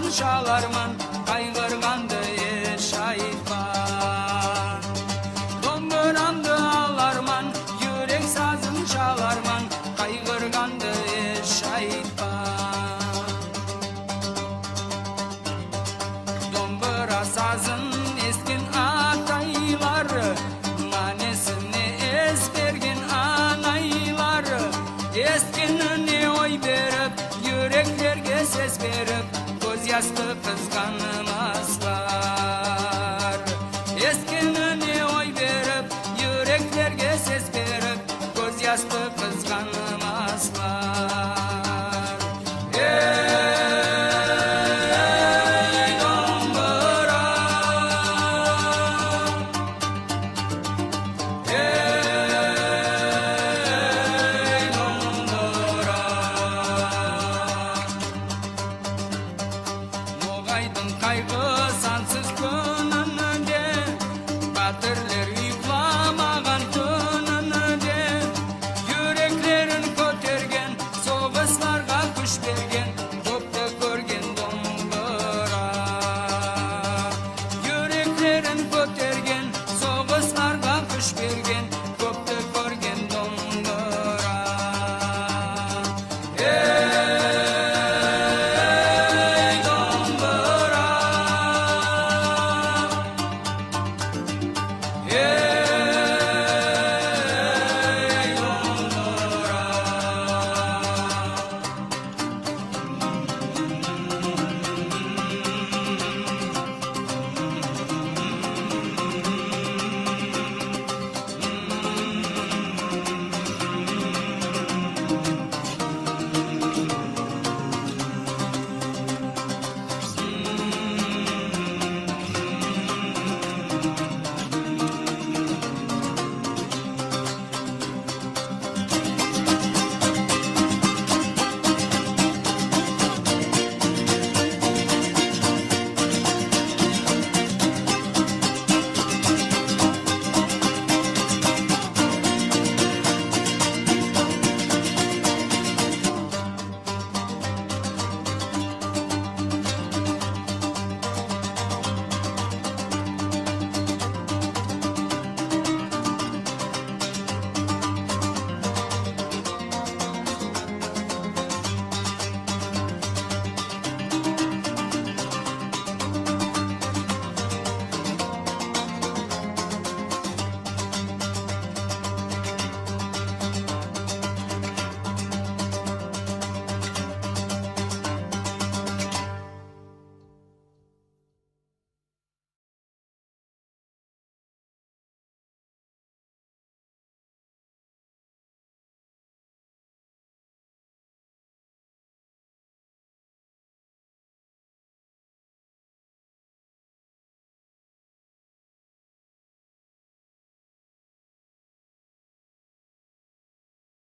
sazın çalarman Kaygırgandı el şahitman Domburamdı ağlarman Yürek sazın çalarman Kaygırgandı şahitman Dombura sazın eskin atayları Manesini ezbergin anayları. Eskinini oy verip Yüreklerge ses verip Göz yastı